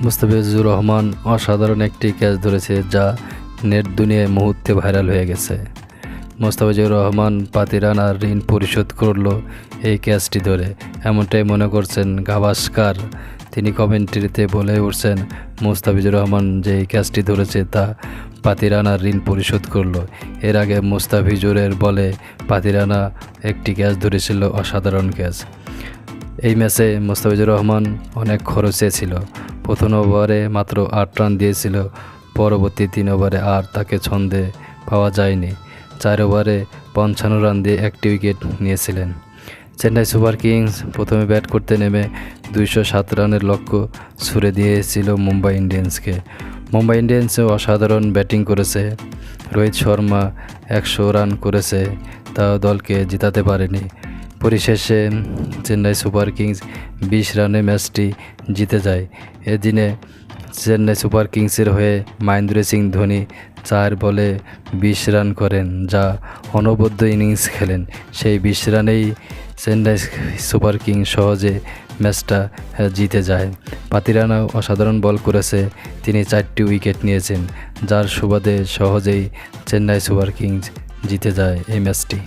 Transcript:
মুস্তাফিজুর রহমান অসাধারণ একটি ক্যাচ ধরেছে যা নেট দুনিয়ায় মুহূর্তে ভাইরাল হয়ে গেছে। মোস্তাফিজুর রহমান পাতিরানার ঋণ পরিশোধ করল এই ক্যাচটি ধরে। এমনটাই মনে করছেন গাভাস্কার। তিনি কমেন্ট্রিতে বলে উঠছেন, মোস্তাফিজুর রহমান যে ক্যাচটি ধরেছে তা পাতিরানার ঋণ পরিশোধ করল। এর আগে মোস্তাফিজুরের বলে পাতিরানা একটি ক্যাচ ধরেছিল অসাধারণ ক্যাচ। এই ম্যাচে মোস্তাফিজুর রহমান অনেক খরচে ছিল প্রথম ওভারে মাত্র আট রান দিয়েছিল, পরবর্তী তিন ওভারে আর তাকে ছন্দে পাওয়া যায়নি। চার ওভারে পঞ্চান্ন রান দিয়ে একটি উইকেট নিয়েছিলেন। চেন্নাই সুপার কিংস প্রথমে ব্যাট করতে নেমে দুইশো সাত রানের লক্ষ্য ছুড়ে দিয়েছিল মুম্বাই ইন্ডিয়ান্সকে। মুম্বাই ইন্ডিয়ান্সও অসাধারণ ব্যাটিং করেছে। রোহিত শর্মা একশো রান করেছে, তাও দলকে জিতাতে পারেনি। পরিশেষে চেন্নাই সুপার কিংস বিশ রানে ম্যাচটি জিতে যায়। এদিনে চেন্নাই সুপার কিংসের হয়ে মহেন্দ্র সিং ধোনি চার বলে বিশ রান করেন, যা অনবদ্য ইনিংস খেলেন। সেই বিশ রানেই চেন্নাই সুপার কিংস সহজে ম্যাচটা জিতে যায়। পাতিরানাও অসাধারণ বল করেছে, তিনি চারটি উইকেট নিয়েছেন, যার সুবাদে সহজেই চেন্নাই সুপার কিংস জিতে যায় এই ম্যাচটি।